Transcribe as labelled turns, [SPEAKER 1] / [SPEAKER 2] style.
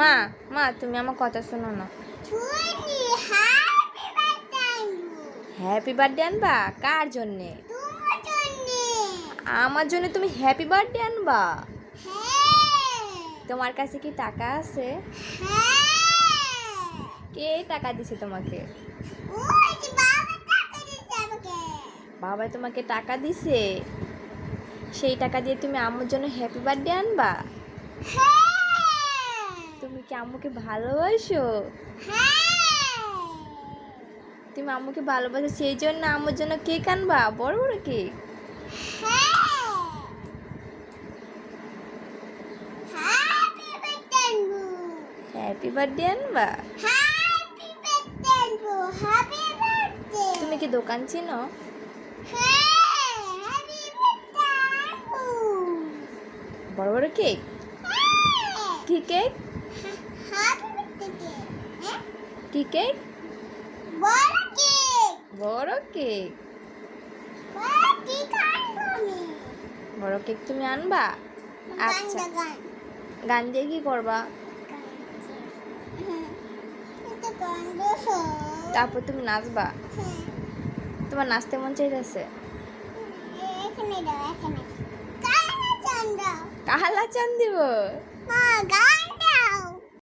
[SPEAKER 1] মা মা তুমি আমার কথা শোনো না।
[SPEAKER 2] হ্যাপি বার্থডে
[SPEAKER 1] আনবা? কার জন্যে? আমার জন্য তুমি হ্যাপি বার্থডে আনবা।
[SPEAKER 2] হ্যাঁ।
[SPEAKER 1] তোমার কাছে কি টাকা আছে?
[SPEAKER 2] হ্যাঁ।
[SPEAKER 1] কে টাকা দিছে তোমাকে?
[SPEAKER 2] বাবা
[SPEAKER 1] তোমাকে টাকা দিছে? সেই টাকা দিয়ে তুমি আমার জন্য হ্যাপি বার্থডে আনবা?
[SPEAKER 2] হ্যাঁ।
[SPEAKER 1] আম্মুকে ভালোবাসো?
[SPEAKER 2] হ্যাঁ।
[SPEAKER 1] তুমি আম্মুকে ভালোবাসো সেই জন্য আম্মুর জন্য কেক আনবা? বড় বড় কেক?
[SPEAKER 2] হ্যাঁ। হ্যাপি বার্থডে
[SPEAKER 1] আনবা? তুমি কি দোকান চিনো?
[SPEAKER 2] হ্যাঁ
[SPEAKER 1] বড় বড় কেক?
[SPEAKER 2] হ্যাঁ।
[SPEAKER 1] কি কেক? কি কেক
[SPEAKER 2] বড় কেক।
[SPEAKER 1] বড় কেক
[SPEAKER 2] বড় কেক
[SPEAKER 1] তুমি আনবা? আচ্ছা।
[SPEAKER 2] গান
[SPEAKER 1] দিয়ে কি করবা? তারপর তুমি নাচবা?
[SPEAKER 2] হ্যাঁ
[SPEAKER 1] তোমার নাচতে মন চাইতেছে? কাহালা চান দিব।
[SPEAKER 2] গান